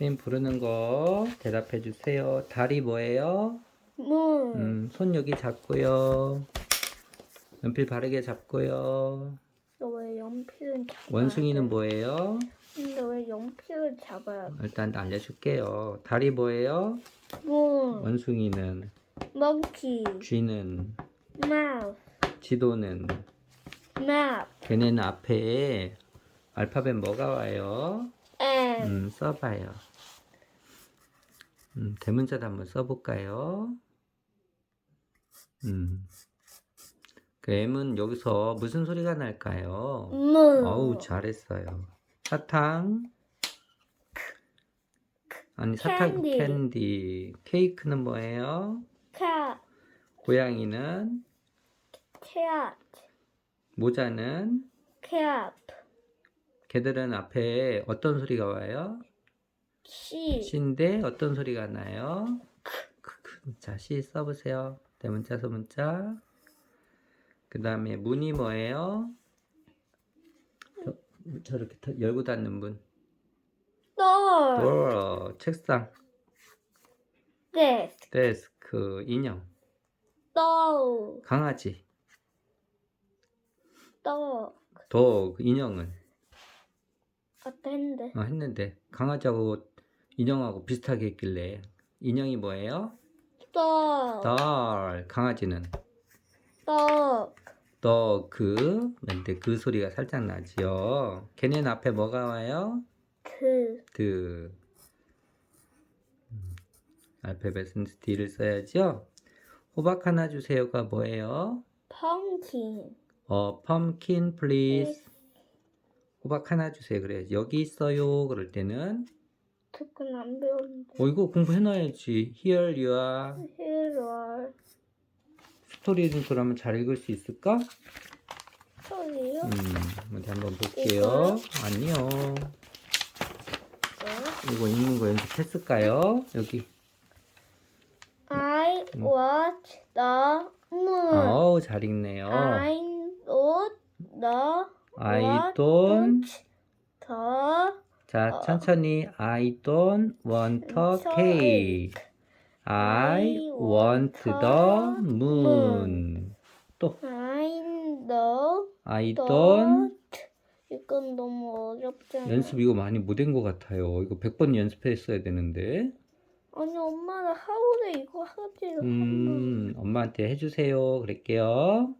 선생님 부르는 거 대답해 주세요. 달이 뭐예요? 문. 음, 손 여기 잡고요. 연필 바르게 잡고요. 너왜 연필은 잡아? 원숭이는 뭐예요? 근데 왜 연필을 잡아야 돼? 일단 알려줄게요. 달이 뭐예요? 문. 원숭이는 monkey. 쥐는 mouse. 지도는 map. 걔네는 앞에 알파벳 뭐가 와요? 음, 써봐요. 음, 대문자도 한번 써볼까요? 음. 그 M은 여기서 무슨 소리가 날까요? 문. 어우, 잘했어요. 사탕. 아니, 사탕 캔디. 캔디. 케이크는 뭐예요? cat. 고양이는 cat. 모자는 cap. 걔들은 앞에 어떤 소리가 와요? 시인데 어떤 소리가 나요? 크크. 자, 시 써보세요. 대문자, 소문자. 그 다음에 문이 뭐예요? 저, 저렇게 터- 열고 닫는 문. door, 책상, desk. 데스크, 인형, dog. 강아지, dog. dog, 인형은 어땠는데? 어, 했는데 강아지하고 인형하고 비슷하게 했길래 인형이 뭐예요? dog. doll, 강아지는 dog. dog. 근데 그 소리가 살짝 나지요. 걔네는 앞에 뭐가 와요? 그. 그 음, 알파벳은 D를 써야죠. 호박 하나 주세요가 뭐예요? pumpkin. 어, pumpkin please. 호박 하나 주세요. 그래야지. 여기 있어요. 그럴 때는 조금 안 배웠는데. 어 이거 공부해놔야지. Here you are. Here 스토리는 그러면 잘 읽을 수 있을까? 소리요? 음, 어디 한번 볼게요. 아니요. 네. 이거 읽는 거 연습했을까요? 여기. I watch the moon. 어우, 잘 읽네요. I don't the I don't. the 자, 어. 천천히. I don't want a cake. I I want the moon. 또, I know I don't. 이건 너무 어렵잖아. 연습 이거 많이 못한 것 같아요. 이거 100번 연습했어야 되는데. 아니 엄마는 하루에 이거 번. 음, 엄마한테 해주세요. 그럴게요.